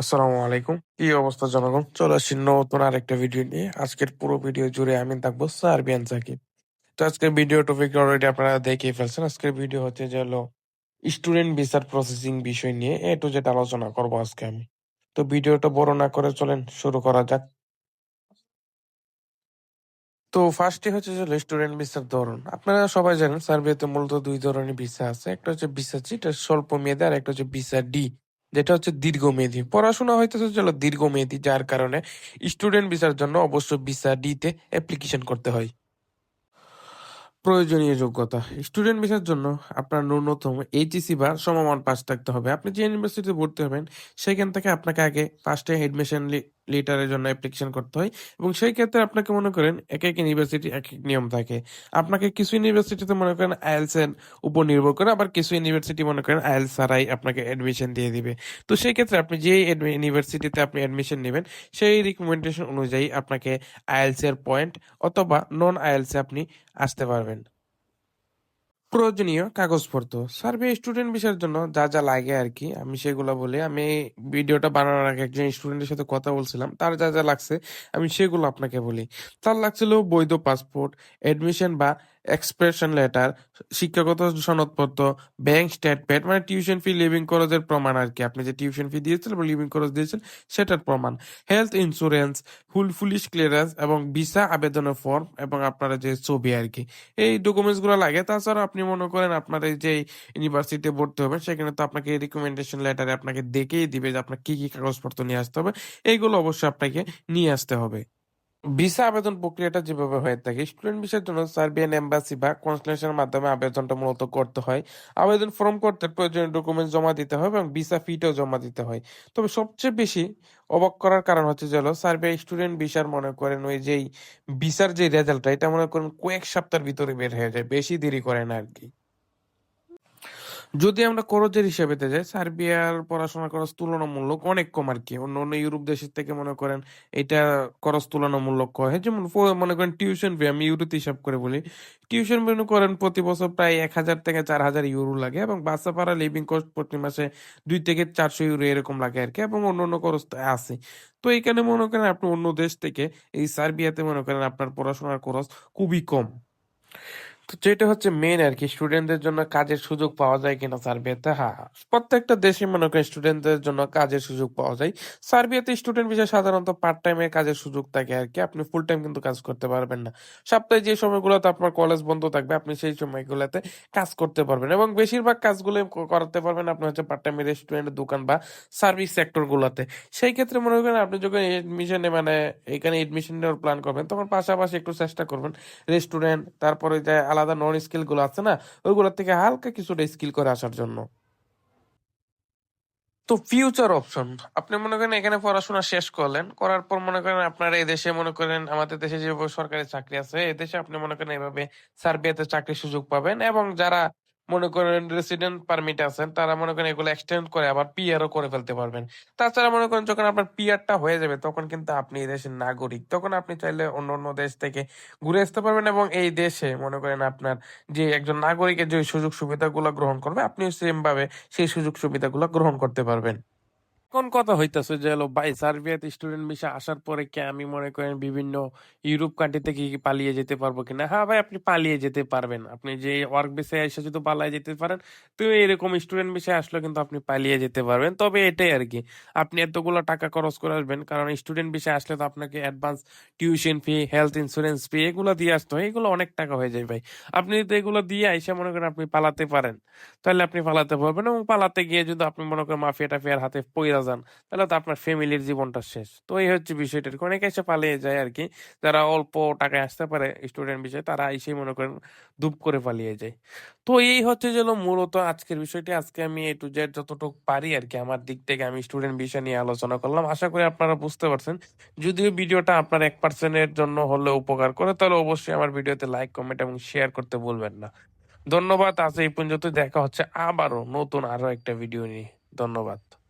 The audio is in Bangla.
আসসালামু আলাইকুম। কি অবস্থা, জনগণ? চলে আসছি নতুন আরেকটা ভিডিও নিয়ে। আজকের পুরো ভিডিও জুড়ে আমি থাকব সার্বিয়ান সাকিব। তো আজকের ভিডিও টপিক অলরেডি আপনারা দেখেই ফেলছেন। আজকের ভিডিও হচ্ছে যে হলো স্টুডেন্ট ভিসার প্রসেসিং বিষয় নিয়ে এ টু জেড আলোচনা করব আজকে আমি। তো ভিডিওটা বড় না করে চলেন শুরু করা যাক। তো ফার্স্টে হচ্ছে যে স্টুডেন্ট ভিসার ধরন। আপনারা সবাই জানেন, সার্বিয়াতে মূলত দুই ধরনের ভিসা আছে। একটা হচ্ছে ভিসা এটা স্বল্প মেয়াদী, আর একটা হচ্ছে ভিসা ডি যেটা হচ্ছে দীর্ঘমেয়াদী। পড়াশোনা হয়তো চলো দীর্ঘমেয়াদী, যার কারণে স্টুডেন্ট ভিসার জন্য অবশ্য ভিসা ডিতে অ্যাপ্লিকেশন করতে হয়। প্রয়োজনীয় যোগ্যতা। স্টুডেন্ট ভিসার জন্য আপনার ন্যূনতম এইচএসি বা সমমান পাস থাকতে হবে। আপনি যে ইউনিভার্সিটিতে ভর্তি হবেন, সেখান থেকে আপনাকে আগে ফার্স্টে এডমিশন লেটারের জন্য অ্যাপ্লিকেশন করতে হয়। এবং সেই ক্ষেত্রে আপনাকে মনে করেন, এক এক ইউনিভার্সিটি এক এক নিয়ম থাকে। আপনাকে কিছু ইউনিভার্সিটিতে মনে করেন আইএলস এর উপর নির্ভর করে, আবার কিছু ইউনিভার্সিটি মনে করেন আইএলস ছাড়াই আপনাকে অ্যাডমিশন দিয়ে দিবে। তো সেই ক্ষেত্রে আপনি যে ইউনিভার্সিটিতে আপনি অ্যাডমিশন নেবেন, সেই রিকমেন্ডেশন অনুযায়ী আপনাকে আইএলস এর পয়েন্ট অথবা নন আইএলস আপনি আসতে পারবেন। প্রয়োজনীয় কাগজপত্র। সার্ভে স্টুডেন্ট বিষয়ের জন্য যা যা লাগে আর কি আমি সেগুলো বলি। আমি ভিডিওটা বানানোর আগে একজন স্টুডেন্টের সাথে কথা বলছিলাম, তার যা যা লাগছে আমি সেগুলো আপনাকে বলি। তার লাগছিল বৈধ পাসপোর্ট এডমিশন বা এক্সপ্রেশন লেটার শিক্ষাগত সনদপত্র ব্যাংক স্টেটমেন্ট মানে টিউশন ফি লিভিং খরচের প্রমাণ আর কি। আপনি যে টিউশন ফি দিয়েছেন বা লিভিং খরচ দিয়েছেন, সেটার প্রমাণ। হেলথ ইন্স্যুরেন্স ফুল পুলিশ ক্লিয়ারেন্স এবং ভিসা আবেদনের ফর্ম এবং আপনার যে ছবি আর কি। এই ডকুমেন্টসগুলো লাগে। তাছাড়া আপনি মনে করেন আপনার এই যে ইউনিভার্সিটিতে ভর্তি হবেন, সেখানে তো আপনাকে রিকমেন্ডেশন লেটারে আপনাকে দেখেই দিবে যে আপনার কি কি কাগজপত্র নিয়ে আসতে হবে। এইগুলো অবশ্যই আপনাকে নিয়ে আসতে হবে। ভিসা আবেদন প্রক্রিয়াটা যেভাবে হয়ে থাকে স্টুডেন্ট ভিসার জন্য সার্বিয়ান এম্বাসি বা কনসুলেশনের মাধ্যমে আবেদনটা মূলত করতে হয়। আবেদন ফর্ম করতে প্রয়োজনীয় ডকুমেন্ট জমা দিতে হয় এবং ভিসা ফিটাও জমা দিতে হয়। তবে সবচেয়ে বেশি অবাক করার কারণ হচ্ছে যে হলো সার্বিয়া স্টুডেন্ট ভিসার মনে করেন ওই যেই ভিসার যে রেজাল্টটা এটা মনে করেন কয়েক সপ্তাহের ভিতরে বের হয়ে যায়, বেশি দেরি করে না আর কি। যদি আমরা খরচের হিসেবে যাই, সার্বিয়ার পড়াশোনা খরচ তুলনামূলক অনেক কম আর কি। অন্য অন্য ইউরোপ দেশের থেকে মনে করেন এটা খরচ তুলনামূলক হয়, যেমন মনে করেন টিউশন ফি আমি ইউরোতে হিসাব করে বলি। টিউশন মনে করেন প্রতি বছর প্রায় এক হাজার থেকে চার হাজার ইউরো লাগে এবং বাসা পাড়া লিভিং কস্ট প্রতি মাসে দুই থেকে চারশো ইউরো এরকম লাগে আর কি এবং অন্য অন্য খরচ আছে। তো এখানে মনে করেন আপনি অন্য দেশ থেকে, এই সার্বিয়াতে মনে করেন আপনার পড়াশোনার খরচ খুবই কম। তো যেটা হচ্ছে মেন আর কি স্টুডেন্টদের জন্য কাজের সুযোগ পাওয়া যায় কিনা সার্বিয়াতে হ্যাঁ প্রত্যেকটা দেশে মনে করেন স্টুডেন্টদের জন্য কাজের সুযোগ পাওয়া যায়। সার্বিয়াতে স্টুডেন্ট বিষয়ে সাধারণত পার্ট টাইমে কাজের সুযোগ থাকে আর কি, আপনি ফুল টাইম কিন্তু কাজ করতে পারবেন না। সপ্তাহে যে সময়গুলোতে আপনার কলেজ বন্ধ থাকবে, আপনি সেই সময়গুলোতে কাজ করতে পারবেন এবং বেশিরভাগ কাজগুলো করাতে পারবেন আপনি হচ্ছে পার্ট টাইম রেস্টুরেন্ট দোকান বা সার্ভিস সেক্টর গুলোতে। সেই ক্ষেত্রে মনে করেন আপনি যখন এডমিশনে মানে এখানে এডমিশন নেওয়ার প্ল্যান করবেন, তখন পাশাপাশি একটু চেষ্টা করবেন রেস্টুরেন্ট তারপরে যে আলাদা নন স্কিলগুলো আছে না, ওইগুলোর থেকে হালকা কিছুটা স্কিল করে আসার জন্য। তো ফিউচার অপশন আপনি মনে করেন এখানে পড়াশোনা শেষ করলেন, করার পর মনে করেন আপনার এই দেশে মনে করেন, আমাদের দেশে যে সরকারি চাকরি আছে এদেশে দেশে আপনি মনে করেন এভাবে সার্বিয়াতে চাকরির সুযোগ পাবেন এবং যারা মনে করেন রেসিডেন্ট পারমিট আছেন তারা মনে করেন এগুলো এক্সটেন্ড করে আবার পিআরও করে ফেলতে পারবেন। তাছাড়া মনে করেন যখন আপনার পিআরটা হয়ে যাবে, তখন কিন্তু আপনি এই দেশের নাগরিক, তখন আপনি চাইলে অন্য অন্য দেশ থেকে ঘুরে আসতে পারবেন এবং এই দেশে মনে করেন আপনার যে একজন নাগরিকের যে সুযোগ সুবিধাগুলো গ্রহণ করবে, আপনিও সেমভাবে সেই সুযোগ সুবিধাগুলো গ্রহণ করতে পারবেন। কোন কথা হইতাছে যে হলো, ভাই, সার্বিয়াতে স্টুডেন্ট ভিসা আসার পরে কি আমি মনে করেন বিভিন্ন ইউরোপ কান্ট্রি থেকে কি পালিয়ে যেতে পারব কিনা? হ্যাঁ ভাই, আপনি পালিয়ে যেতে পারবেন। আপনি যে ওয়ার্ক ভিসায় এসে যদি পালিয়ে যেতে পারেন, তো এরকম স্টুডেন্ট ভিসায় আসলে কিন্তু আপনি পালিয়ে যেতে পারবেন। তবে এটাই আর কি, আপনি এতগুলো টাকা খরচ করে আসবেন, কারণ স্টুডেন্ট ভিসায় আসলে তো আপনাকে advance tuition fee health insurance fee এগুলো দিয়ে আসতে হয়। এগুলো অনেক টাকা হয়ে যায় ভাই। আপনি যদি এগুলো দিয়ে এসে মনে করেন আপনি পালাতে পারেন, তাহলে আপনি পালাতে পারবেন এবং পালাতে গিয়ে যদি আপনি মনে করেন মাফিয়া টাফিয়ার হাতে পইরা যান, তাহলে তো আপনার ফ্যামিলির জীবনটা শেষ। তো এই হচ্ছে বিষয়টা। অনেকে এসে পালিয়ে যায় আর কি যারা অল্প টাকায় আসতে পারে স্টুডেন্ট বিষয়ে, তারা এসেই মনে করেন দুপ করে পালিয়ে যায়। তো এই হচ্ছে যে মূলত আজকের বিষয়টি। আজকে আমি এ টু জেড যতটুকু পারি আর কি আমার দিক থেকে আমি স্টুডেন্ট বিষয় নিয়ে আলোচনা করলাম। আশা করি আপনারা বুঝতে পারছেন। যদিও ভিডিওটা আপনার এক পার্সেন্টের জন্য হলে উপকার করে, তাহলে অবশ্যই আমার ভিডিওতে লাইক কমেন্ট এবং শেয়ার করতে ভুলবেন না। ধন্যবাদ। আজ এই পর্যন্ত দেখা হচ্ছে আবারও নতুন আরও একটা ভিডিও নিয়ে। ধন্যবাদ।